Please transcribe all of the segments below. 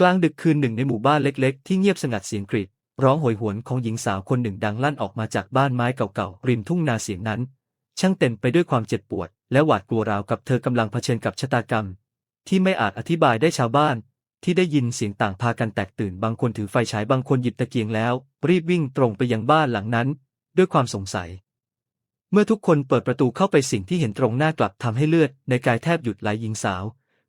กลางดึกคืนหนึ่งในหมู่บ้านเล็กๆ ที่เงียบสงัดเสียงกรีดร้องโหยหวนของหญิงสาวคนหนึ่งดังลั่นออกมาจากบ้านไม้เก่าๆ ริมทุ่งนาเสียงนั้น ช่างเต็มไปด้วยความเจ็บปวด และหวาดกลัวราวกับเธอกำลังเผชิญกับชะตากรรม ที่ไม่อาจอธิบายได้ชาวบ้าน ที่ได้ยินเสียงต่างพากันแตกตื่น บางคนถือไฟฉายบางคนหยิบตะเกียงแล้ว รีบวิ่งตรงไปยังบ้านหลังนั้น ด้วยความสงสัย เมื่อทุกคนเปิดประตูเข้าไปสิ่งที่เห็นตรงหน้ากลับทำให้เลือดในกายแทบหยุดไหลหญิงสาว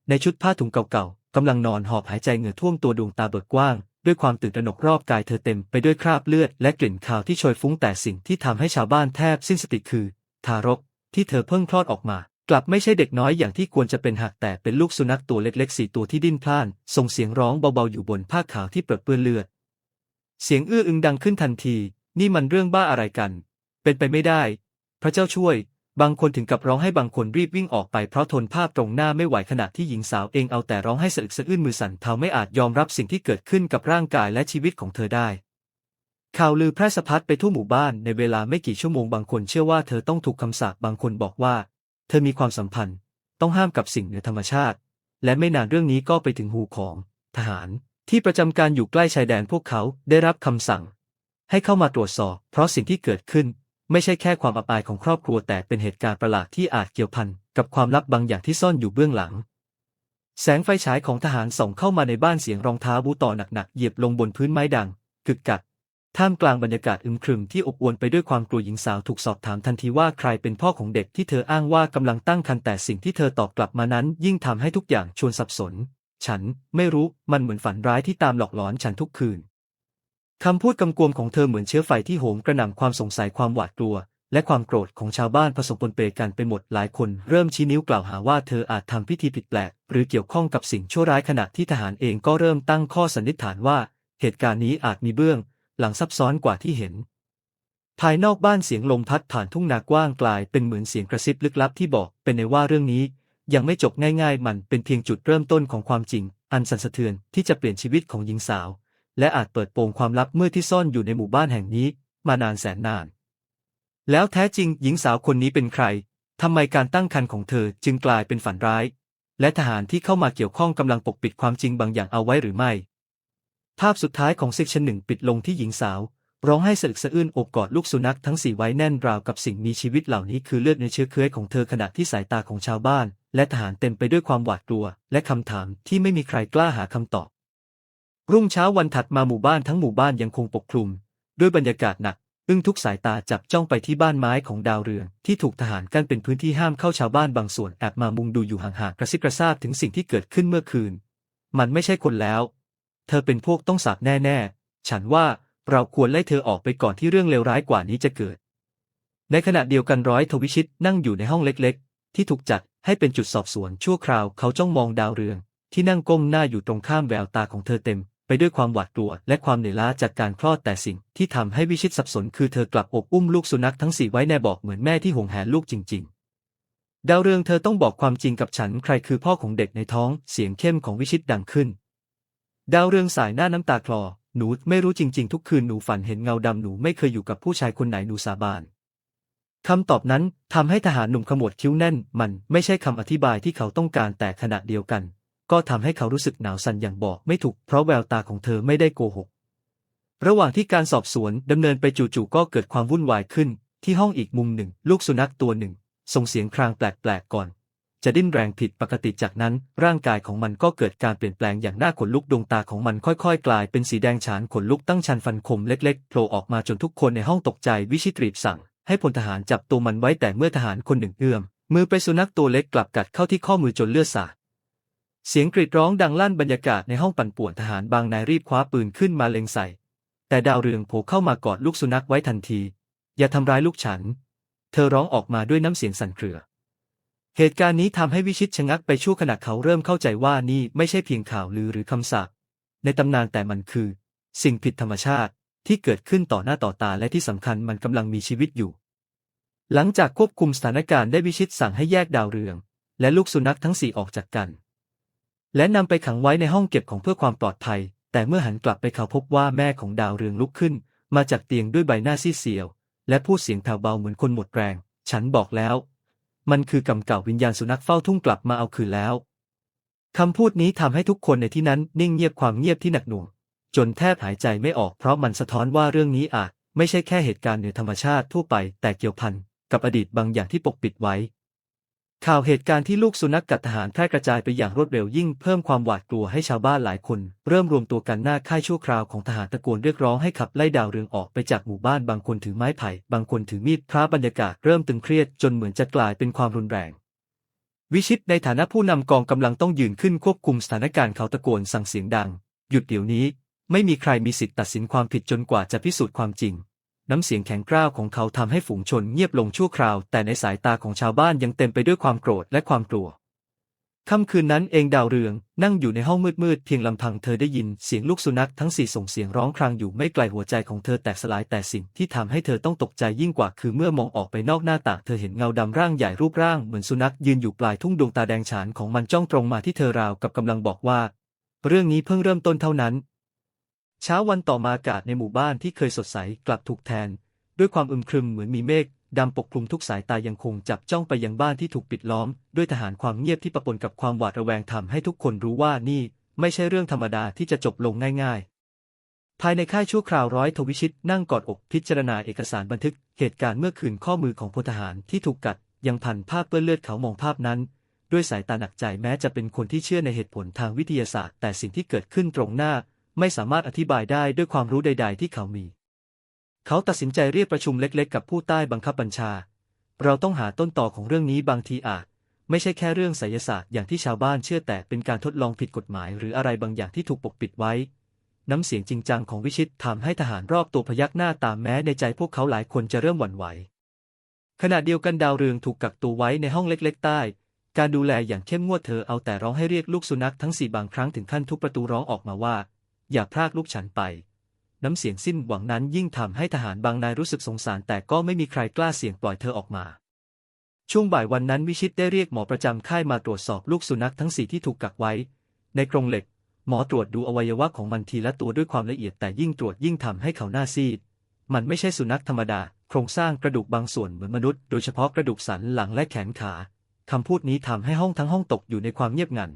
ในชุดผ้าถุงเก่าๆ กำลังนอนหอบหายใจเหงื่อท่วมตัวดวงตาเบิกกว้าง ด้วยความตื่นตระหนกรอบกายเธอเต็มไปด้วยคราบเลือดและกลิ่นคาวที่โชยฟุ้งแต่สิ่งที่ทำให้ชาวบ้านแทบสิ้นสติคือ ทารกที่เธอเพิ่งคลอดออกมา กลับไม่ใช่เด็กน้อยอย่างที่ควรจะเป็นหากแต่เป็นลูกสุนัขตัวเล็กๆสี่ตัวที่ดิ้นพล่าน ส่งเสียงร้องเบาๆอยู่บนผ้าขาวที่เปื้อนเปื้อนเลือด เสียงอื้ออึงดังขึ้นทันที นี่มันเรื่องบ้าอะไรกัน เป็นไปไม่ได้ พระเจ้าช่วย บางคนถึงกับร้องให้บางคนรีบวิ่งออกไปเพราะทนภาพตรงหน้าไม่ไหวขณะที่หญิงสาวเองเอาแต่ร้องให้สะอึกสะอื้นมือสั่นเทาไม่อาจยอมรับสิ่งที่เกิดขึ้นกับร่างกายและชีวิตของเธอได้ ข่าวลือแพร่สะพัดไปทั่วหมู่บ้านในเวลาไม่กี่ชั่วโมงบางคนเชื่อว่าเธอต้องถูกคำสาปบางคนบอกว่า เธอมีความสัมพันธ์ ต้องห้ามกับสิ่งเหนือธรรมชาติ และไม่นานเรื่องนี้ก็ไปถึงหูของทหารที่ประจำการอยู่ใกล้ชายแดนพวกเขาได้รับคำสั่ง ให้เข้ามาตรวจสอบ เพราะสิ่งที่เกิดขึ้น ไม่ใช่แค่ความอับอายของครอบครัวแต่เป็นเหตุการณ์ประหลาดที่อาจเกี่ยวพันกับความลับบางอย่างที่ซ่อนอยู่เบื้องหลัง แสงไฟฉายของทหารส่องเข้ามาในบ้านเสียงรองเท้าบูต่อหนักๆเหยียบลงบนพื้นไม้ดัง กึกกักท่ามกลางบรรยากาศอึมครึมที่อบอวลไปด้วยความกลัวหญิงสาวถูกสอบถามทันทีว่าใครเป็นพ่อของเด็กที่เธออ้างว่ากำลังตั้งครรภ์แต่สิ่งที่เธอตอบกลับมานั้นยิ่งทำให้ทุกอย่างชวนสับสน ฉันไม่รู้มันเหมือนฝันร้ายที่ตามหลอกหลอนฉันทุกคืน คำพูดกำกวมของเธอเหมือนเชื้อไฟที่โหมกระหน่ำความสงสัยความหวาดกลัว และความโกรธของชาวบ้านผสมปนเปกันไปหมดหลายคนเริ่มชี้นิ้วกล่าวหาว่าเธออาจทำพิธีผิดแปลก หรือเกี่ยวข้องกับสิ่งชั่วร้ายขณะที่ทหารเองก็เริ่มตั้งข้อสันนิษฐานว่า เหตุการณ์นี้อาจมีเบื้อง หลังซับซ้อนกว่าที่เห็น ภายนอกบ้านเสียงลมพัดผ่านทุ่งนากว้างกลายเป็นเหมือนเสียงกระซิบลึกลับที่บอกเป็นในว่าเรื่องนี้ ยังไม่จบง่าย ๆ มันเป็นเพียงจุดเริ่มต้นของความจริง อันสั่นสะเทือนที่จะเปลี่ยนชีวิตของหญิงสาว และอาจเปิดโปงความลับเมื่อที่ซ่อนอยู่ในหมู่บ้านแห่งนี้ มานานแสนนาน แล้วแท้จริงหญิงสาวคนนี้เป็นใครทำไมการตั้งครรภ์ของเธอจึงกลายเป็นฝันร้าย และทหารที่เข้ามาเกี่ยวข้องกำลังปกปิดความจริงบางอย่างเอาไว้หรือไม่ ภาพสุดท้ายของเซกชันหนึ่งปิดลงที่หญิงสาว ร้องไห้สะอึกสะอื้นอบกอดลูกสุนัขทั้งสี่ไว้แน่นราวกับสิ่งมีชีวิตเหล่านี้คือเลือดในเชื้อเคื้อของเธอขณะที่สายตาของชาวบ้าน และทหารเต็มไปด้วยความหวาดกลัว และคำถามที่ไม่มีใครกล้าหาคำตอบ รุ่งเช้าวันถัดมาหมู่บ้านทั้งหมู่บ้านยังคงปกคลุม ด้วยบรรยากาศหนักอึ้งทุกสายตาจับจ้องไปที่บ้านไม้ของดาวเรืองที่ถูกทหารกั้นเป็นพื้นที่ห้ามเข้าชาวบ้านบางส่วนแอบมามุงดูอยู่ห่างๆกระซิบกระซาบถึงสิ่งที่เกิดขึ้นเมื่อคืน มันไม่ใช่คนแล้ว เธอเป็นพวกต้องสาบแน่ๆ ฉันว่าเราควรไล่เธอออกไปก่อนที่เรื่องเลวร้ายกว่านี้จะเกิด ในขณะเดียวกันร้อยทวิชิตนั่งอยู่ในห้องเล็กๆ ที่ถูกจัดให้เป็นจุดสอบสวนชั่วคราวเขาจ้องมองดาวเรือง ที่นั่งก้มหน้าอยู่ตรงข้ามแววตาของเธอเต็ม ไปด้วยความหวาดกลัวและความเหนื่อยล้าจากการคลอดแต่สิ่งที่ทำให้วิชิตสับสนคือเธอกลับอบอุ้มลูกสุนัขทั้งสี่ไว้ในบอกเหมือนแม่ที่ห่วงแหนลูกจริง ๆ ดาวเรืองเธอต้องบอกความจริงกับฉันใครคือพ่อของเด็กในท้องเสียงเข้มของวิชิตดังขึ้น ดาวเรืองสายหน้าน้ำตาคลอ หนูไม่รู้จริง ๆ ทุกคืนหนูฝันเห็นเงาดำหนูไม่เคยอยู่กับผู้ชายคนไหนหนูสาบานคำตอบนั้นทำให้ทหารหนุ่มขมวดคิ้วแน่น มันไม่ใช่คำอธิบายที่เขาต้องการแต่ขณะเดียวกัน ก็ทำให้เขารู้สึกหนาวสั่นอย่างบอกไม่ถูก เพราะแววตาของเธอไม่ได้โกหก ระหว่างที่การสอบสวนดำเนินไปจู่ๆก็เกิดความวุ่นวายขึ้น ที่ห้องอีกมุมหนึ่ง ลูกสุนัขตัวหนึ่ง ส่งเสียงครางแปลกๆก่อน จะดิ้นแรงผิดปกติจากนั้น ร่างกายของมันก็เกิดการเปลี่ยนแปลงอย่างน่าขนลุกดวงตาของมันค่อยๆ กลายเป็นสีแดงฉานขนลุกตั้งชันฟันคมเล็กๆโผล่ออกมาจนทุกคนในห้องตกใจวิชิตรีบสั่ง ให้พลทหารจับตัวมันไว้แต่เมื่อทหารคนหนึ่งเอื้อมมือไปสุนัขตัวเล็กกลับกัดเข้าที่ข้อมือจนเลือดสาด เสียงกรีดร้องดังลั่นบรรยากาศในห้องปั่นป่วนทหารบางนายรีบคว้าปืนขึ้นมาเล็งใส่ แต่ดาวเรืองโผล่เข้ามากอดลูกสุนัขไว้ทันที อย่าทำร้ายลูกฉัน เธอร้องออกมาด้วยน้ำเสียงสั่นเครือ เหตุการณ์นี้ทำให้วิชิตชะงักไปชั่วขณะเขาเริ่มเข้าใจว่านี่ไม่ใช่เพียงข่าวลือหรือคำสาปในตำนานแต่มันคือ สิ่งผิดธรรมชาติที่เกิดขึ้นต่อหน้าต่อตาและที่สำคัญมันกำลังมีชีวิตอยู่ หลังจากควบคุมสถานการณ์ได้วิชิตสั่งให้แยกดาวเรือง และลูกสุนัขทั้งสี่ออกจากกัน และนำไปขังไว้ในห้องเก็บของเพื่อความปลอดภัย แต่เมื่อหันกลับไปเขาพบว่าแม่ของดาวเรืองลุกขึ้น มาจากเตียงด้วยใบหน้าซีเซียว และพูดเสียงแผ่วเบาเหมือนคนหมดแรง ฉันบอกแล้ว มันคือกรรมเก่าวิญญาณสุนัขเฝ้าทุ่งกลับมาเอาคืนแล้วคำพูดนี้ทำให้ทุกคนในที่นั้นนิ่งเงียบความเงียบที่หนักหน่วง จนแทบหายใจไม่ออกเพราะมันสะท้อนว่าเรื่องนี้อาจ ไม่ใช่แค่เหตุการณ์เหนือธรรมชาติทั่วไป แต่เกี่ยวพันกับอดีตบางอย่างที่ปกปิดไว้ ข่าวเหตุการณ์ที่ลูกสุนัขกัดทหารแพร่กระจายไปอย่างรวดเร็วยิ่งเพิ่มความหวาดกลัวให้ชาวบ้านหลายคน เริ่มรวมตัวกันหน้าค่ายชั่วคราวของทหารตะโกนเรียกร้องให้ขับไล่ดาวเรืองออกไปจากหมู่บ้านบางคนถือไม้ไผ่ บางคนถือมีดพระบรรยากาศเริ่มตึงเครียดจนเหมือนจะกลายเป็นความรุนแรง วิชิตในฐานะผู้นำกองกำลังต้องยืนขึ้นควบคุมสถานการณ์เขาตะโกนสั่งเสียงดัง หยุดเดี๋ยวนี้ ไม่มีใครมีสิทธิ์ตัดสินความผิดจนกว่าจะพิสูจน์ความจริง น้ำเสียงแข็งกร้าวของเขาทำให้ฝูงชนเงียบลงชั่วคราว แต่ในสายตาของชาวบ้านยังเต็มไปด้วยความโกรธและความกลัวค่ำคืนนั้นเองดาวเรือง นั่งอยู่ในห้องมืดๆเพียงลำพังเธอได้ยินเสียงลูกสุนัขทั้งสี่ส่งเสียงร้องครางอยู่ไม่ไกลหัวใจของเธอแตกสลายแต่สิ่งที่ทำให้เธอต้องตกใจยิ่งกว่า คือเมื่อมองออกไปนอกหน้าต่างเธอเห็นเงาดำร่างใหญ่รูปร่างเหมือนสุนัขยืนอยู่ปลายทุ่งดวงตาแดงฉานของมันจ้องตรงมาที่เธอราวกับกำลังบอกว่า เรื่องนี้เพิ่งเริ่มต้นเท่านั้น เช้าวันต่อมาอากาศในหมู่บ้านที่เคยสดใสกลับถูกแทน ด้วยความอึมครึมเหมือนมีเมฆดำปกคลุมทุกสายตายังคงจับจ้องไปยังบ้านที่ถูกปิดล้อม ด้วยทหารความเงียบที่ปะปนกับความหวาดระแวงทำให้ทุกคนรู้ว่านี่ ไม่ใช่เรื่องธรรมดาที่จะจบลงง่าย ๆ ภายในค่ายชั่วคราวร้อยทวิชิตนั่งกอดอกพิจารณาเอกสารบันทึก เหตุการณ์เมื่อคืนข้อมือของพลทหารที่ถูกกัด ยังพันภาพเปื้อนเลือดเขามองภาพนั้น ด้วยสายตาหนักใจแม้จะเป็นคนที่เชื่อในเหตุผลทางวิทยาศาสตร์ แต่สิ่งที่เกิดขึ้นตรงหน้า ไม่สามารถอธิบายได้ด้วยความรู้ใด ๆ ที่เขามี เขาตัดสินใจเรียกประชุมเล็ก ๆ กับผู้ใต้บังคับบัญชา เราต้องหาต้นต่อของเรื่องนี้บางทีอาจ ไม่ใช่แค่เรื่องไสยศาสตร์อย่างที่ชาวบ้านเชื่อแต่เป็นการทดลองผิดกฎหมาย หรืออะไรบางอย่างที่ถูกปกปิดไว้ น้ำเสียงจริงจังของวิชิตทำให้ทหารรอบตัวพยักหน้าตามแม้ในใจพวกเขาหลายคนจะเริ่มหวั่นไหวขณะเดียวกันดาวเรืองถูกกักตัวไว้ในห้องเล็ก ๆ ใต้ การดูแลอย่างเข้มงวดเธอเอาแต่ร้องให้เรียกลูกสุนัขทั้งสี่บางครั้งถึงขั้นทุบประตูร้องออกมาว่า อย่าพรากลูกฉันไป น้ำเสียงสิ้นหวังนั้นยิ่งทำให้ทหารบางนายรู้สึกสงสารแต่ก็ไม่มีใครกล้าเสี่ยงปล่อยเธอออกมา ช่วงบ่ายวันนั้นวิชิตได้เรียกหมอประจำค่ายมาตรวจสอบลูกสุนัขทั้งสี่ที่ถูกกักไว้ ในกรงเหล็ก หมอตรวจดูอวัยวะของมันทีละตัวด้วยความละเอียดแต่ยิ่งตรวจยิ่งทำให้เขาหน้าซีด มันไม่ใช่สุนัขธรรมดา โครงสร้างกระดูกบางส่วนเหมือนมนุษย์ โดยเฉพาะกระดูกสันหลังและแขนขาคำพูดนี้ทำให้ห้องทั้งห้องตกอยู่ในความเงียบงัน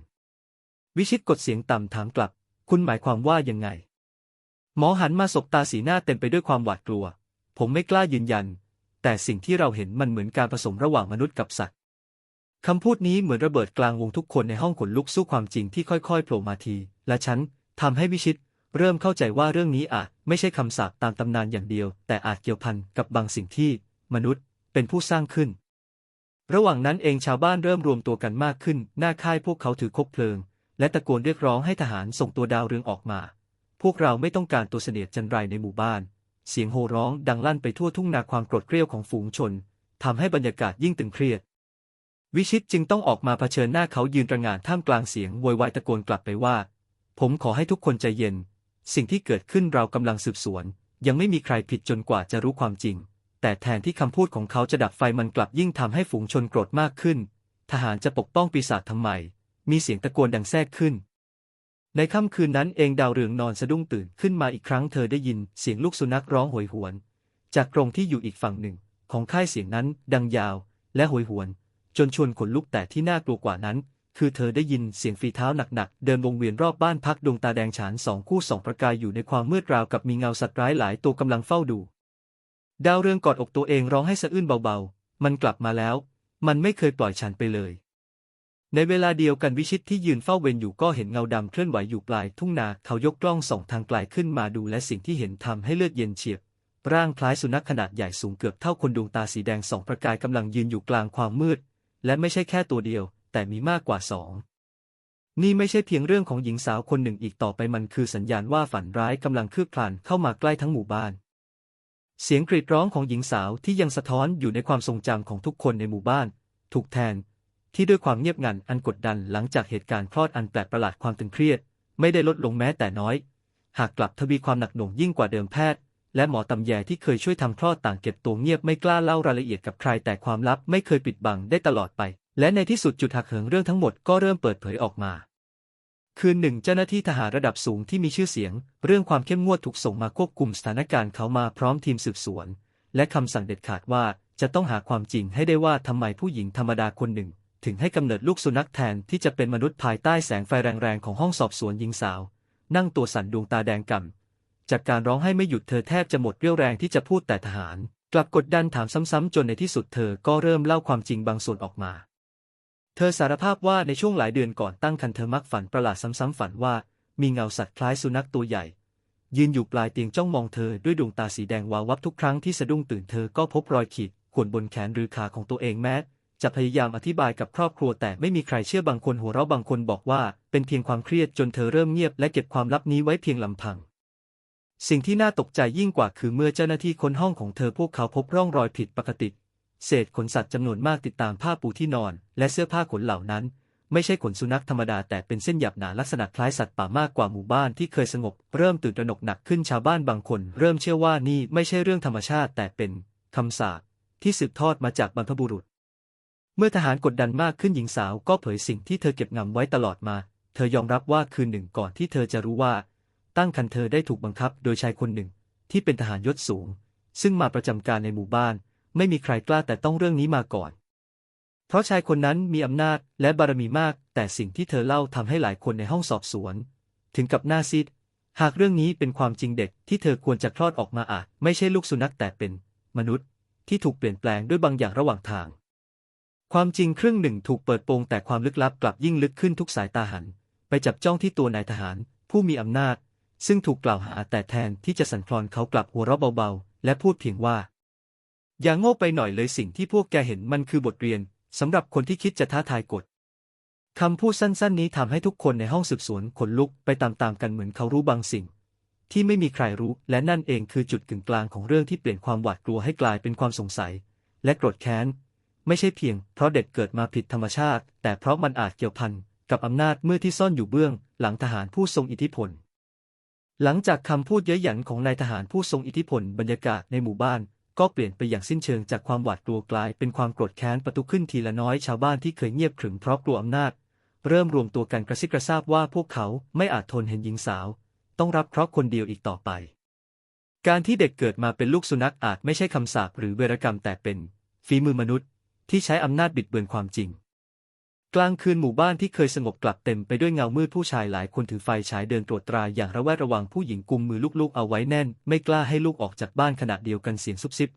วิชิตกดเสียงต่ำถามกลับ คุณหมายความว่ายังไง หมอหันมาสบตาสีหน้าเต็มไปด้วยความหวาดกลัว ผมไม่กล้ายืนยัน แต่สิ่งที่เราเห็นมันเหมือนการผสมระหว่างมนุษย์กับสัตว์คำพูดนี้เหมือนระเบิดกลางวงทุกคนในห้องขนลุกสู้ความจริงที่ค่อยๆโผล่มาที และฉันทำให้วิชิต เริ่มเข้าใจว่าเรื่องนี้อาจไม่ใช่คำสาปตามตำนานอย่างเดียว แต่อาจเกี่ยวพันกับบางสิ่งที่มนุษย์เป็นผู้สร้างขึ้น ระหว่างนั้นเองชาวบ้านเริ่มรวมตัวกันมากขึ้น หน้าค่ายพวกเขาถือคบเพลิง และตะโกนเรียกร้องให้ทหารส่งตัวดาวเรืองออกมา พวกเราไม่ต้องการตัวเสนียดจันไรในหมู่บ้าน เสียงโห่ร้องดังลั่นไปทั่วทุ่งนาความโกรธเกรี้ยวของฝูงชนทำให้บรรยากาศยิ่งตึงเครียด วิชิตจึงต้องออกมาเผชิญหน้าเขายืนตระงานท่ามกลางเสียงโวยวายตะโกนกลับไปว่า ผมขอให้ทุกคนใจเย็น สิ่งที่เกิดขึ้นเรากำลังสืบสวน ยังไม่มีใครผิดจนกว่าจะรู้ความจริง แต่แทนที่คำพูดของเขาจะดับไฟมันกลับยิ่งทำให้ฝูงชนโกรธมากขึ้น ทหารจะปกป้องปีศาจทำไม มีเสียงตะโกนดังแทรกขึ้น ในค่ำคืนนั้นเองดาวเรืองนอนสะดุ้งตื่นขึ้นมาอีกครั้งเธอได้ยินเสียงลูกสุนัขร้องโหยหวน จากกรงที่อยู่อีกฝั่งหนึ่ง ของค่ายเสียงนั้นดังยาว และโหยหวน จนชวนขนลุกแต่ที่น่ากลัวกว่านั้น คือเธอได้ยินเสียงฝีเท้าหนักๆเดินวงเวียนรอบบ้านพักดวงตาแดงฉานสองคู่สองประกายอยู่ในความมืดราวกับมีเงาสัตว์ร้ายหลายตัวกำลังเฝ้าดู ดาวเรืองกอดอกตัวเองร้องให้สะอื้นเบาๆ มันกลับมาแล้ว มันไม่เคยปล่อยฉันไปเลย ในเวลาเดียวกันวิชิตที่ยืนเฝ้าเวรอยู่ก็เห็นเงาดำเคลื่อนไหวอยู่ปลายทุ่งนาเขายกกล้องส่องทางไกลขึ้นมาดูและสิ่งที่เห็นทำให้เลือดเย็นเฉียบ ร่างคล้ายสุนัขขนาดใหญ่สูงเกือบเท่าคนดวงตาสีแดงสองประกายกำลังยืนอยู่กลางความมืด และไม่ใช่แค่ตัวเดียว แต่มีมากกว่าสองนี่ไม่ใช่เพียงเรื่องของหญิงสาวคนหนึ่งอีกต่อไปมันคือสัญญาณว่าฝันร้ายกำลังคืบคลานเข้ามาใกล้ทั้งหมู่บ้าน เสียงกรีดร้องของหญิงสาวที่ยังสะท้อนอยู่ในความทรงจำของทุกคนในหมู่บ้าน ถูกแทน ที่ด้วยความเงียบงันอันกดดันหลังจากเหตุการณ์คลอดอันแปลกประหลาดความตึงเครียด ไม่ได้ลดลงแม้แต่น้อย หากกลับทวีความหนักหน่วงยิ่งกว่าเดิมแพทย์ และหมอตำแยที่เคยช่วยทำคลอดต่างเก็บตัวเงียบไม่กล้าเล่ารายละเอียดกับใครแต่ความลับไม่เคยปิดบังได้ตลอดไป และในที่สุดจุดหักเหิงเรื่องทั้งหมดก็เริ่มเปิดเผยออกมาคืนหนึ่งเจ้าหน้าที่ทหารระดับสูงที่มีชื่อเสียง เรื่องความเข้มงวดถูกส่งมาควบคุมสถานการณ์เขามาพร้อมทีมสืบสวน และคำสั่งเด็ดขาดว่าจะต้องหาความจริงให้ได้ว่าทำไมผู้หญิงธรรมดาคนหนึ่ง ถึงให้กำเนิดลูกสุนัขแทนที่จะเป็นมนุษย์ภายใต้แสงไฟแรงๆของห้องสอบสวนหญิงสาว นั่งตัวสั่นดวงตาแดงก่ำจากการร้องให้ไม่หยุดเธอแทบจะหมดเรี่ยวแรงที่จะพูดแต่ทหาร กลับกดดันถามซ้ำๆจนในที่สุดเธอก็เริ่มเล่าความจริงบางส่วนออกมา เธอสารภาพว่าในช่วงหลายเดือนก่อนตั้งครรภ์เธอมักฝันประหลาดซ้ำๆฝันว่า มีเงาสัตว์คล้ายสุนัขตัวใหญ่ ยืนอยู่ปลายเตียงจ้องมองเธอด้วยดวงตาสีแดงวาววับทุกครั้งที่สะดุ้งตื่นเธอก็พบรอยขีดข่วนบนแขนหรือขาของตัวเองแม้ จะพยายามอธิบายกับครอบครัวแต่ไม่มีใครเชื่อบางคนหัวเราะบางคนบอกว่าเป็นเพียงความเครียดจนเธอเริ่มเงียบและเก็บความลับนี้ไว้เพียงลำพัง สิ่งที่น่าตกใจยิ่งกว่าคือเมื่อเจ้าหน้าที่ค้นห้องของเธอพวกเขาพบร่องรอยผิดปกติ เศษขนสัตว์จำนวนมากติดตามผ้าปูที่นอน และเสื้อผ้าขนเหล่านั้น ไม่ใช่ขนสุนัขธรรมดาแต่เป็นเส้นหยาบหนาลักษณะคล้ายสัตว์ป่ามากกว่าหมู่บ้านที่เคยสงบ เริ่มตื่นตระหนกหนักขึ้นชาวบ้านบางคน เริ่มเชื่อว่านี่ไม่ใช่เรื่องธรรมชาติแต่เป็นคำสาปที่สืบทอดมาจากบรรพบุรุษ เมื่อทหารกดดันมากขึ้นหญิงสาวก็เผยสิ่งที่เธอเก็บงำไว้ตลอดมา เธอยอมรับว่าคืนหนึ่งก่อนที่เธอจะรู้ว่า ตั้งคันเธอได้ถูกบังคับโดยชายคนหนึ่ง ที่เป็นทหารยศสูง ซึ่งมาประจำการในหมู่บ้าน ไม่มีใครกล้าแต่ต้องเรื่องนี้มาก่อน เพราะชายคนนั้นมีอำนาจและบารมีมาก แต่สิ่งที่เธอเล่าทำให้หลายคนในห้องสอบสวน ถึงกับหน้าซีดหากเรื่องนี้เป็นความจริงเด็กที่เธอควรจะคลอดออกมาอาจ ไม่ใช่ลูกสุนัขแต่เป็น มนุษย์ ที่ถูกเปลี่ยนแปลงด้วยบางอย่างระหว่างทาง ความจริงครึ่งหนึ่งถูกเปิดโปงแต่ความลึกลับกลับยิ่งลึกขึ้นทุกสายตาหัน ไปจับจ้องที่ตัวนายทหาร ผู้มีอำนาจ ซึ่งถูกกล่าวหาแต่แทนที่จะสั่นคลอนเขากลับหัวเราะเบาๆ และพูดเพียงว่า อย่างโง่ไปหน่อยเลยสิ่งที่พวกแกเห็นมันคือบทเรียนสำหรับคนที่คิดจะท้าทายกฎคำพูดสั้นๆ นี้ทำให้ทุกคนในห้องสืบสวนขนลุกไปตามๆกันเหมือนเขารู้บางสิ่ง ที่ไม่มีใครรู้และนั่นเองคือจุดกึ่งกลางของเรื่องที่เปลี่ยนความหวาดกลัวให้กลายเป็นความสงสัย และโกรธแค้น ไม่ใช่เพียง เพราะเด็กเกิดมาผิดธรรมชาติ แต่เพราะมันอาจเกี่ยวพันกับอำนาจเมื่อที่ซ่อนอยู่เบื้อง หลังทหารผู้ทรงอิทธิพล หลังจากคำพูดเย้ยหยันของนายทหารผู้ทรงอิทธิพลบรรยากาศในหมู่บ้าน ก็เปลี่ยนไปอย่างสิ้นเชิงจากความหวาดกลัวกลายเป็นความโกรธแค้นประทุขึ้นทีละน้อยชาวบ้านที่เคยเงียบขรึมเพราะกลัวอำนาจ เริ่มรวมตัวกันกระซิบกระซาบว่าพวกเขาไม่อาจทนเห็นหญิงสาว ต้องรับเคราะห์คนเดียวอีกต่อไป การที่เด็กเกิดมาเป็นลูกสุนัขอาจไม่ใช่คำสาปหรือเวรกรรมแต่เป็นฝีมือมนุษย์ ที่ใช้อำนาจบิดเบือนความจริง กลางคืนหมู่บ้านที่เคยสงบกลับเต็มไปด้วยเงามืดผู้ชายหลายคนถือไฟฉายเดินตรวจตราอย่างระแวดระวังผู้หญิงกุมมือลูกๆเอาไว้แน่น ไม่กล้าให้ลูกออกจากบ้านขณะเดียวกันเสียงซุบซิบ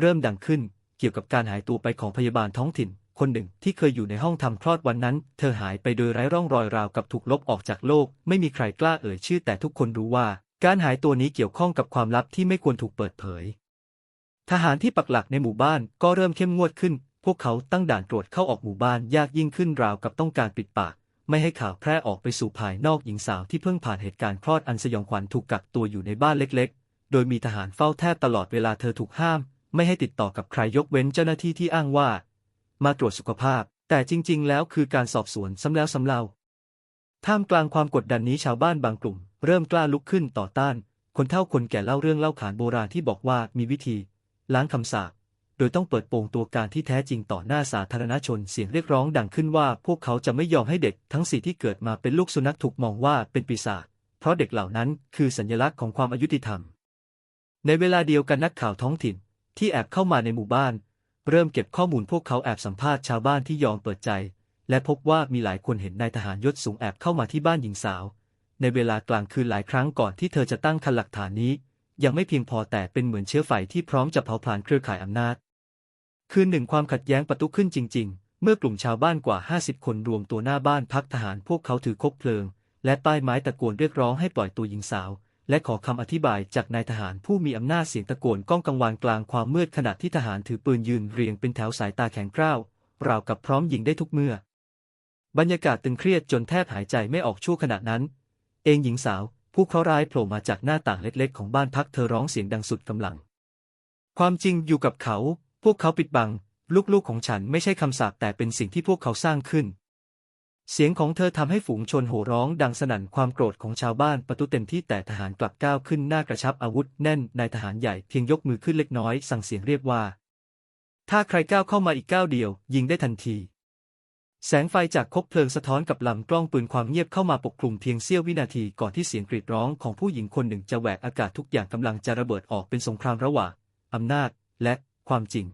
เริ่มดังขึ้น เกี่ยวกับการหายตัวไปของพยาบาลท้องถิ่น คนหนึ่งที่เคยอยู่ในห้องทำคลอดวันนั้น เธอหายไปโดยไร้ร่องรอยราวกับถูกลบออกจากโลก ไม่มีใครกล้าเอ่ยชื่อแต่ทุกคนรู้ว่า การหายตัวนี้เกี่ยวข้องกับความลับที่ไม่ควรถูกเปิดเผยทหารที่ปักหลักในหมู่บ้านก็เริ่มเข้มงวดขึ้น พวกเขาตั้งด่านตรวจเข้าออกหมู่บ้านยากยิ่งขึ้นราวกับต้องการปิดปาก ไม่ให้ข่าวแพร่ออกไปสู่ภายนอกหญิงสาวที่เพิ่งผ่านเหตุการณ์คลอดอันสยองขวัญถูกกักตัวอยู่ในบ้านเล็กๆ โดยมีทหารเฝ้าแทบตลอดเวลาเธอถูกห้าม ไม่ให้ติดต่อกับใครยกเว้นเจ้าหน้าที่ที่อ้างว่า มาตรวจสุขภาพ แต่จริง ๆ แล้วคือการสอบสวนซ้ำแล้วซ้ำเล่าท่ามกลางความกดดันนี้ชาวบ้านบางกลุ่ม เริ่มกล้าลุกขึ้นต่อต้าน คนเฒ่าคนแก่เล่าเรื่องเล่าขานโบราณที่บอกว่ามีวิธี ล้างคำสาป โดยต้องเปิดโปงตัวการที่แท้จริงต่อหน้าสาธารณชนเสียงเรียกร้องดังขึ้นว่า พวกเขาจะไม่ยอมให้เด็กทั้งสี่ที่เกิดมาเป็นลูกสุนัขถูกมองว่าเป็นปีศาจเพราะเด็กเหล่านั้นคือสัญลักษณ์ของความอายุติธรรม ในเวลาเดียวกันนักข่าวท้องถิ่น ที่แอบเข้ามาในหมู่บ้าน เริ่มเก็บข้อมูลพวกเขาแอบสัมภาษณ์ชาวบ้านที่ยอมเปิดใจ และพบว่ามีหลายคนเห็นนายทหารยศสูงแอบเข้ามาที่บ้านหญิงสาว ในเวลากลางคืนหลายครั้งก่อนที่เธอจะตั้งคันหลักฐานนี้ ยังไม่เพียงพอแต่เป็นเหมือนเชื้อไฟที่พร้อมจะเผาผลาญเครือข่ายอำนาจ คืนหนึ่งความขัดแย้งปะทุขึ้นจริง ๆ เมื่อกลุ่มชาวบ้านกว่า 50 คนรวมตัวหน้าบ้านพักทหารพวกเขาถือคบเพลิง และป้ายไม้ตะโกนเรียกร้องให้ปล่อยตัวหญิงสาว และขอคำอธิบายจากนายทหารผู้มีอำนาจเสียงตะโกนก้องกังวานกลางความมืดขณะที่ทหารถือปืนยืนเรียงเป็นแถวสายตาแข็งกร้าวราวกับพร้อมยิงได้ทุกเมื่อ บรรยากาศตึงเครียดจนแทบหายใจไม่ออกชั่วขณะนั้น เองหญิงสาว ผู้เคราะห์ร้ายโผล่มาจากหน้าต่างเล็กๆ ของบ้านพักเธอร้องเสียงดังสุดกำลัง ความจริงอยู่กับเขา พวกเขาปิดบัง ลูกๆของฉันไม่ใช่คำสาปแต่เป็นสิ่งที่พวกเขาสร้างขึ้น เสียงของเธอทำให้ฝูงชนโห่ร้องดังสนั่นความโกรธของชาวบ้านประตูเต็มที่แต่ทหารกลับก้าวขึ้นหน้ากระชับอาวุธแน่นนายทหารใหญ่เพียงยกมือขึ้นเล็กน้อยสั่งเสียงเรียกว่า ถ้าใครก้าวเข้ามาอีกก้าวเดียว ยิงได้ทันทีแสงไฟจากคบเพลิงสะท้อนกับลำกล้องปืนความเงียบเข้ามาปกคลุมเพียงเสี้ยววินาทีก่อนที่เสียงกรีดร้องของผู้หญิงคนหนึ่งจะแหวกอากาศทุกอย่างกำลังจะระเบิดออกเป็นสงครามระหว่างอำนาจ และ ความจริง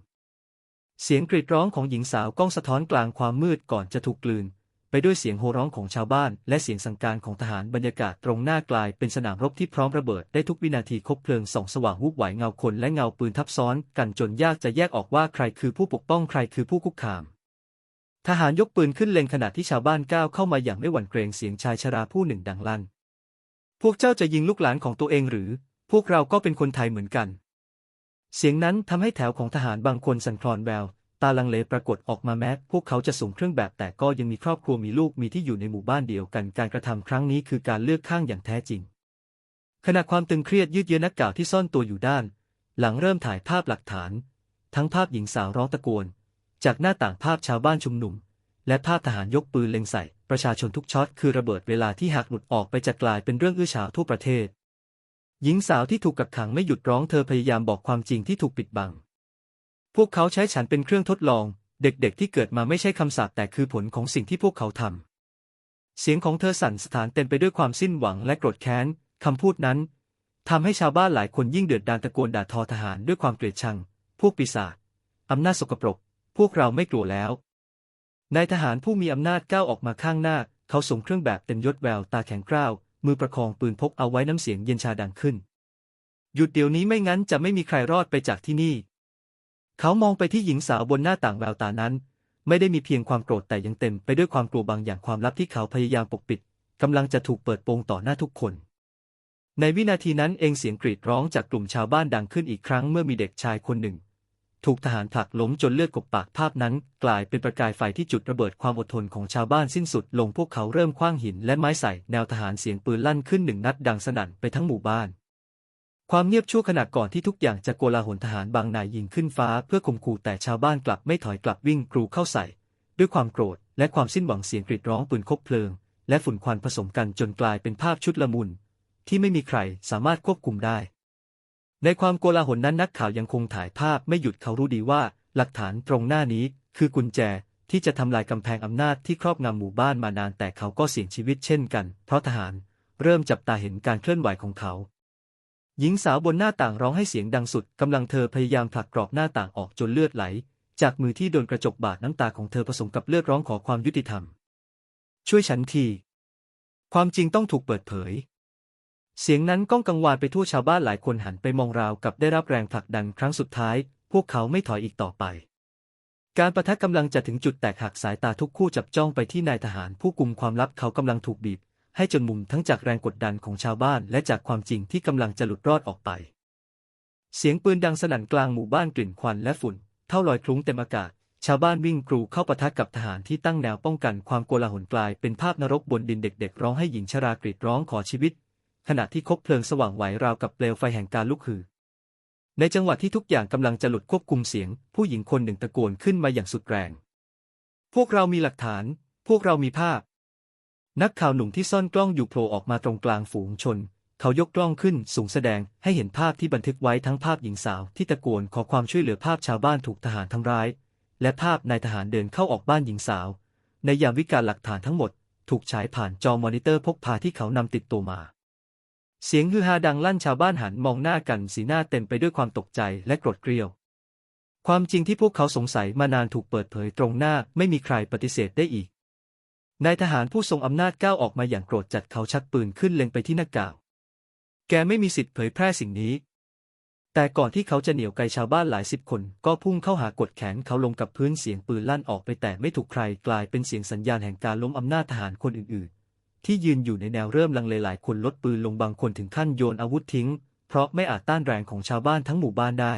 เสียงกรีดร้องของหญิงสาวก้องสะท้อนกลางความมืดก่อนจะถูกกลืน ไปด้วยเสียงโห่ร้องของชาวบ้าน และเสียงสั่งการของทหารบรรยากาศตรงหน้ากลายเป็นสนามรบที่พร้อมระเบิดได้ทุกวินาทีคบเพลิงส่องสว่างวุบไหวเงาคนและเงาปืนทับซ้อน กันจนยากจะแยกออกว่าใครคือผู้ปกป้องใครคือผู้คุกคามทหารยกปืนขึ้นเล็งขณะที่ชาวบ้านก้าวเข้ามาอย่างไม่หวั่นเกรงเสียงชายชราผู้หนึ่งดังลั่น พวกเจ้าจะยิงลูกหลานของตัวเองหรือ พวกเราก็เป็นคนไทยเหมือนกัน เสียงนั้นทำให้แถวของทหารบางคนสั่นคลอนแวว ตาลังเลปรากฏออกมาแม้พวกเขาจะสวมเครื่องแบบแต่ก็ยังมีครอบครัวมีลูกมีที่อยู่ในหมู่บ้านเดียวกัน การกระทำครั้งนี้คือการเลือกข้างอย่างแท้จริง ขณะความตึงเครียดยืดเยื้อนักข่าวที่ซ่อนตัวอยู่ด้าน หลังเริ่มถ่ายภาพหลักฐาน ทั้งภาพหญิงสาวร้องตะโกน จากหน้าต่างภาพชาวบ้านชุมนุม และภาพทหารยกปืนเล็งใส่ ประชาชนทุกช็อตคือระเบิดเวลาที่หากหลุดออกไปจะกลายเป็นเรื่องอื้อฉาวทั่วประเทศ หญิงสาวที่ถูกกักขังไม่หยุดร้องเธอพยายามบอกความจริงที่ถูกปิดบัง พวกเขาใช้ฉันเป็นเครื่องทดลอง เด็กๆที่เกิดมาไม่ใช่คำสาปแต่คือผลของสิ่งที่พวกเขาทำ เสียงของเธอสั่นสถานเต็มไปด้วยความสิ้นหวังและโกรธแค้น คำพูดนั้นทำให้ชาวบ้านหลายคนยิ่งเดือดดาลตะโกนด่าทอทหารด้วยความเกลียดชัง พวกปีศาจ อำนาจสกปรก พวกเราไม่กลัวแล้ว นายทหารผู้มีอำนาจก้าวออกมาข้างหน้า เขาสวมเครื่องแบบเต็มยศแววตาแข็งกร้าว มือประคองปืนพกเอาไว้น้ำเสียงเย็นชาดังขึ้น หยุดเดี๋ยวนี้ไม่งั้นจะไม่มีใครรอดไปจากที่นี่ เขามองไปที่หญิงสาวบนหน้าต่างแววตานั้น ไม่ได้มีเพียงความโกรธแต่ยังเต็มไปด้วยความกลัวบางอย่างความลับที่เขาพยายามปกปิดกำลังจะถูกเปิดโปงต่อหน้าทุกคน ในวินาทีนั้นเองเสียงกรีดร้องจากกลุ่มชาวบ้านดังขึ้นอีกครั้งเมื่อมีเด็กชายคนหนึ่ง ถูกทหารผลักล้มจนเลือดกบปากภาพนั้น กลายเป็นประกายไฟที่จุดระเบิดความอดทนของชาวบ้านสิ้นสุดลงพวกเขาเริ่มคว้างหินและไม้ใส่แนวทหารเสียงปืนลั่นขึ้นหนึ่งนัดดังสนั่นไปทั้งหมู่บ้าน ความเงียบชั่วขณะก่อนที่ทุกอย่างจะโกลาหลทหารบางนายยิงขึ้นฟ้าเพื่อข่มขู่แต่ชาวบ้านกลับไม่ถอยกลับวิ่งกรูเข้าใส่ ด้วยความโกรธและความสิ้นหวังเสียงกรีดร้องปืนคบเพลิง และฝุ่นควันผสมกันจนกลายเป็นภาพชุดละมุนที่ไม่มีใครสามารถควบคุมได้ ในความโกลาหลนั้นนักข่าวยังคงถ่ายภาพไม่หยุดเขารู้ดีว่า หลักฐานตรงหน้านี้คือกุญแจที่จะทำลายกำแพงอำนาจที่ครอบงำหมู่บ้านมานานแต่เขาก็เสี่ยงชีวิตเช่นกัน เพราะทหารเริ่มจับตาเห็นการเคลื่อนไหวของเขา หญิงสาวบนหน้าต่างร้องให้เสียงดังสุดกำลังเธอพยายามผลักกรอบหน้าต่างออกจนเลือดไหล จากมือที่โดนกระจกบาดน้ำตาของเธอผสมกับเลือดร้องขอความยุติธรรม ช่วยฉันที ความจริงต้องถูกเปิดเผย เสียงนั้นก้องกังวานไปทั่วชาวบ้านหลายคนหันไปมองราวกับได้รับแรงผลักดันครั้งสุดท้าย พวกเขาไม่ถอยอีกต่อไป การประทะกำลังจะถึงจุดแตกหักสายตาทุกคู่จับจ้องไปที่นายทหารผู้กุมความลับเขากำลังถูกบีบ ให้จนมุมทั้งจากแรงกดดันของชาวบ้านและจากความจริงที่กำลังจะหลุดรอดออกไป เสียงปืนดังสนั่นกลางหมู่บ้านกลิ่นควันและฝุ่น เท่าลอยคลุ้งเต็มอากาศ ชาวบ้านวิ่งกรูเข้าปะทะกับทหารที่ตั้งแนวป้องกันความโกลาหลกลายเป็นภาพนรกบนดินเด็ก ๆ ร้องให้หญิงชรากรีดร้องขอชีวิต ขณะที่คบเพลิงสว่างไหวราวกับเปลวไฟแห่งการลุกฮือ ในจังหวะที่ทุกอย่างกำลังจะหลุดควบคุมเสียง ผู้หญิงคนหนึ่งตะโกนขึ้นมาอย่างสุดแรง พวกเรามีหลักฐาน พวกเรามีภาพ นักข่าวหนุ่มที่ซ่อนกล้องอยู่โผล่ออกมาตรงกลางฝูงชน เขายกกล้องขึ้นสูงแสดงให้เห็นภาพที่บันทึกไว้ทั้งภาพหญิงสาวที่ตะโกนขอความช่วยเหลือภาพชาวบ้านถูกทหารทำร้าย และภาพนายทหารเดินเข้าออกบ้านหญิงสาว ในยามวิกาลหลักฐานทั้งหมด ถูกฉายผ่านจอมอนิเตอร์พกพาที่เขานำติดตัวมา เสียงฮือฮาดังลั่นชาวบ้านหันมองหน้ากันสีหน้าเต็มไปด้วยความตกใจและโกรธเกรี้ยว ความจริงที่พวกเขาสงสัยมานานถูกเปิดเผยตรงหน้าไม่มีใครปฏิเสธได้อีกนายทหารผู้ทรงอำนาจก้าวออกมาอย่างโกรธจัดเขาชักปืนขึ้นเล็งไปที่หน้ากากแกไม่มีสิทธิ์เผยแพร่สิ่งนี้ แต่ก่อนที่เขาจะเหนี่ยวไกชาวบ้านหลายสิบคน ก็พุ่งเข้าหากดแขนเขาลงกับพื้นเสียงปืนลั่นออกไปแต่ไม่ถูกใครกลายเป็นเสียงสัญญาณแห่งการล้มอำนาจทหารคนอื่น ที่ยืนอยู่ในแนวเริ่มลังเลหลายคนลดปืนลงบางคนถึงขั้นโยนอาวุธทิ้ง เพราะไม่อาจต้านแรงของชาวบ้านทั้งหมู่บ้านได้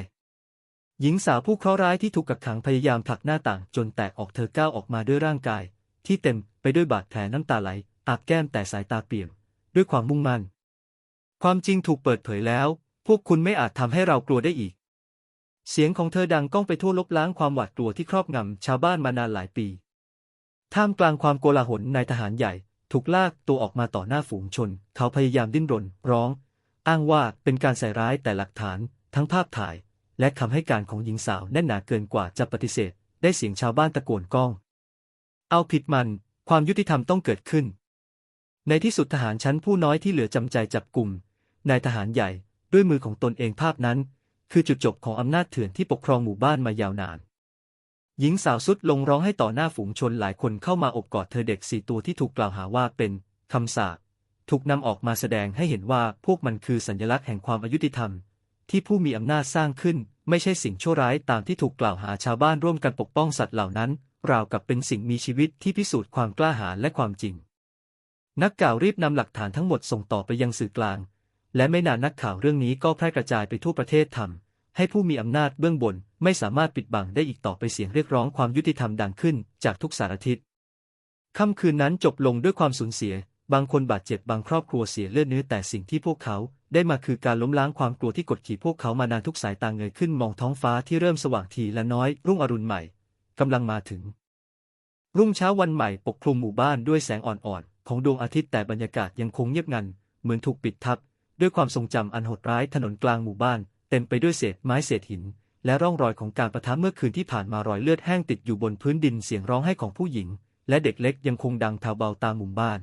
หญิงสาวผู้เคราะห์ร้ายที่ถูกกักขังพยายามผลักหน้าต่างจนแตกออกเธอก้าวออกมาด้วยร่างกาย ที่เต็มไปด้วยบาดแผลน้ำตาไหลอาบแก้มแต่สายตาเปี่ยมด้วยความมุ่งมั่น ความจริงถูกเปิดเผยแล้ว พวกคุณไม่อาจทำให้เรากลัวได้อีก เสียงของเธอดังก้องไปทั่วลบล้างความหวาดกลัวที่ครอบงำชาวบ้านมานานหลายปี ท่ามกลางความโกลาหลนายทหารใหญ่ ถูกลากตัวออกมาต่อหน้าฝูงชน เขาพยายามดิ้นรน ร้อง อ้างว่าเป็นการใส่ร้ายแต่หลักฐานทั้งภาพถ่าย และคำให้การของหญิงสาวแน่นหนาเกินกว่าจะปฏิเสธ ได้เสียงชาวบ้านตะโกนก้อง เอาผิดมัน ความยุติธรรมต้องเกิดขึ้น ในที่สุดทหารชั้นผู้น้อยที่เหลือจำใจจับกลุ่มนายทหารใหญ่ด้วยมือของตนเองภาพนั้น คือจุดจบของอำนาจเถื่อนที่ปกครองหมู่บ้านมายาวนาน หญิงสาวสุดลงร้องให้ต่อหน้าฝูงชนหลายคนเข้ามาอบกอดเธอเด็กสี่ตัวที่ถูกกล่าวหาว่าเป็นคำสาปถูกนำออกมาแสดงให้เห็นว่าพวกมันคือสัญลักษณ์แห่งความอายุติธรรม ที่ผู้มีอำนาจสร้างขึ้น ไม่ใช่สิ่งชั่วร้ายตามที่ถูกกล่าวหาชาวบ้านร่วมกันปกป้องสัตว์เหล่านั้น ราวกับเป็นสิ่งมีชีวิตที่พิสูจน์ความกล้าหาญและความจริง นักข่าวรีบนำหลักฐานทั้งหมดส่งต่อไปยังสื่อกลาง และไม่นานนักข่าวเรื่องนี้ก็แพร่กระจายไปทั่วประเทศทำ ให้ผู้มีอำนาจเบื้องบนไม่สามารถปิดบังได้อีกต่อไปเสียงเรียกร้องความยุติธรรมดังขึ้นจากทุกสารทิศค่ำคืนนั้นจบลงด้วยความสูญเสีย บางคนบาดเจ็บบางครอบครัวเสียเลือดเนื้อแต่สิ่งที่พวกเขาได้มาคือการล้มล้างความกลัวที่กดขี่พวกเขามานานทุกสายตาเงยขึ้นมองท้องฟ้าที่เริ่มสว่างทีละน้อยรุ่งอรุณใหม่กำลังมาถึง รุ่งเช้าวันใหม่ปกคลุมหมู่บ้านด้วยแสงอ่อนๆ ของดวงอาทิตย์แต่บรรยากาศยังคงเงียบงัน เหมือนถูกปิดทับ ด้วยความทรงจำอันโหดร้ายถนนกลางหมู่บ้าน เต็มไปด้วยเศษไม้เศษหิน และร่องรอยของการประทะเมื่อคืนที่ผ่านมารอยเลือดแห้งติดอยู่บนพื้นดินเสียงร้องไห้ของผู้หญิง และเด็กเล็กยังคงดังแผ่วเบาตามมุมบ้าน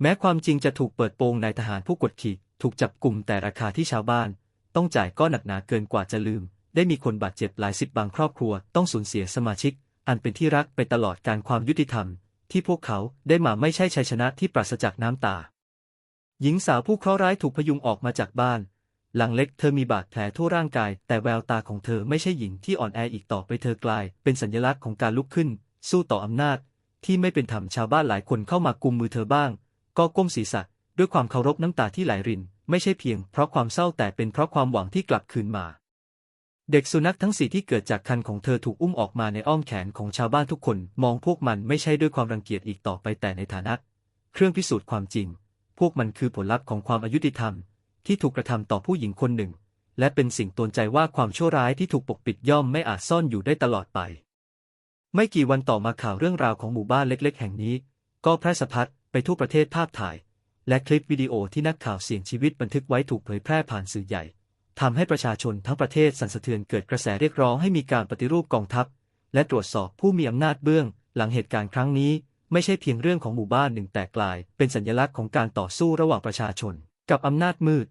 แม้ความจริงจะถูกเปิดโปงนายทหารผู้กดขี่ถูกจับกลุ่มแต่ราคาที่ชาวบ้าน ต้องจ่ายก็หนักหนาเกินกว่าจะลืม ได้มีคนบาดเจ็บหลายสิบบางครอบครัว ต้องสูญเสียสมาชิก อันเป็นที่รักไปตลอดการความยุติธรรม ที่พวกเขาได้มาไม่ใช่ชัยชนะที่ปราศจากน้ำตา หญิงสาวผู้เคราะห์ร้ายถูกพยุงออกมาจากบ้าน หลังเล็กเธอมีบาดแผลทั่วร่างกาย แต่แววตาของเธอไม่ใช่หญิงที่อ่อนแออีกต่อไปเธอกลาย เป็นสัญลักษณ์ของการลุกขึ้น สู้ต่ออำนาจ ที่ไม่เป็นธรรมชาวบ้านหลายคนเข้ามากุมมือเธอบ้าง ก็ก้มศีรษะ ด้วยความเคารพน้ำตาที่ไหลริน ไม่ใช่เพียงเพราะความเศร้าแต่เป็นเพราะความหวังที่กลับคืนมา เด็กสุนัขทั้งสี่ที่เกิดจากคันของเธอถูกอุ้มออกมาในอ้อมแขนของชาวบ้านทุกคน มองพวกมันไม่ใช่ด้วยความรังเกียจอีกต่อไปแต่ในฐานะ เครื่องพิสูจน์ความจริง พวกมันคือผลลัพธ์ของความอายุติธรรม ที่ถูกกระทำต่อผู้หญิงคนหนึ่ง และเป็นสิ่งตนใจว่าความชั่วร้ายที่ถูกปกปิดย่อมไม่อาจซ่อนอยู่ได้ตลอดไป ไม่กี่วันต่อมาข่าวเรื่องราวของหมู่บ้านเล็ก ๆ แห่งนี้ ก็แพร่สะพัดไปทั่วประเทศภาพถ่าย และคลิปวิดีโอที่นักข่าวเสี่ยงชีวิตบันทึกไว้ถูกเผยแพร่ผ่านสื่อใหญ่ทำให้ประชาชนทั้งประเทศสั่นสะเทือนเกิดกระแสเรียกร้องให้มีการปฏิรูปกองทัพ และตรวจสอบผู้มีอำนาจเบื้อง หลังเหตุการณ์ครั้งนี้ ไม่ใช่เพียงเรื่องของหมู่บ้านหนึ่งแต่กลาย เป็นสัญลักษณ์ของการต่อสู้ระหว่างประชาชน กับอำนาจมืด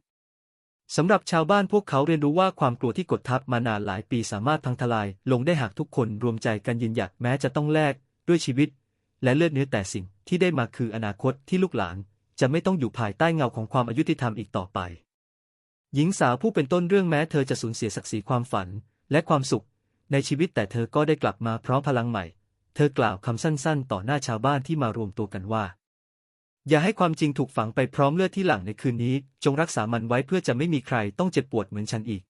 สำหรับชาวบ้านพวกเขาเรียนรู้ว่าความกลัวที่กดทับมานานหลายปีสามารถพังทลายลงได้หากทุกคนรวมใจกันยืนหยัดแม้จะต้องแลกด้วยชีวิต และเลือดเนื้อแต่สิ่งที่ได้มาคืออนาคตที่ลูกหลาน จะไม่ต้องอยู่ภายใต้เงาของความอายุติธรรมอีกต่อไป หญิงสาวผู้เป็นต้นเรื่องแม้เธอจะสูญเสียศักดิ์ศรีความฝัน และความสุข ในชีวิตแต่เธอก็ได้กลับมาพร้อมพลังใหม่ เธอกล่าวคำสั้นๆ ต่อหน้าชาวบ้านที่มารวมตัวกันว่า อย่าให้ความจริงถูกฝังไปพร้อมเลือดที่หลั่งในคืนนี้ จงรักษามันไว้เพื่อจะไม่มีใครต้องเจ็บปวดเหมือนฉันอีก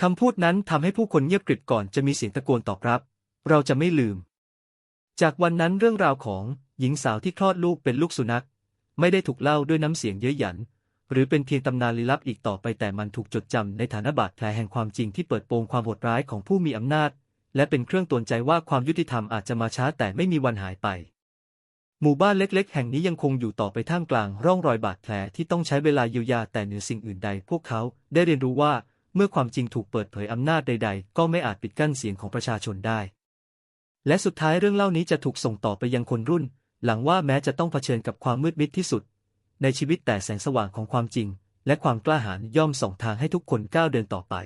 คำพูดนั้นทำให้ผู้คนเงียบกริบก่อนจะมีเสียงตะโกนตอบรับ เราจะไม่ลืม จากวันนั้นเรื่องราวของหญิงสาวที่คลอดลูกเป็นลูกสุนัข ไม่ได้ถูกเล่าด้วยน้ำเสียงเย้ยหยัน หรือเป็นเพียงตำนานลี้ลับอีกต่อไปแต่มันถูกจดจำในฐานะบาดแผลแห่งความจริงที่เปิดโปงความโหดร้ายของผู้มีอำนาจ และเป็นเครื่องตือนใจว่าความยุติธรรมอาจจะมาช้าแต่ไม่มีวันหายไป หมู่บ้านเล็กๆ แห่งนี้ยังคงอยู่ต่อไปท่ามกลางร่องรอยบาดแผลที่ต้องใช้เวลาเยียวยาแต่เหนือสิ่งอื่นใด พวกเขาได้เรียนรู้ว่าเมื่อความจริงถูกเปิดเผยอำนาจใด ๆ ก็ไม่อาจปิดกั้นเสียงของประชาชนได้ และสุดท้ายเรื่องเล่านี้จะถูกส่งต่อไปยังคนรุ่น หลังว่าแม้จะต้องเผชิญกับความมืดมิดที่สุด ในชีวิตแต่แสงสว่างของความจริง และความกล้าหาญย่อมส่องทางให้ทุกคนก้าวเดินต่อไป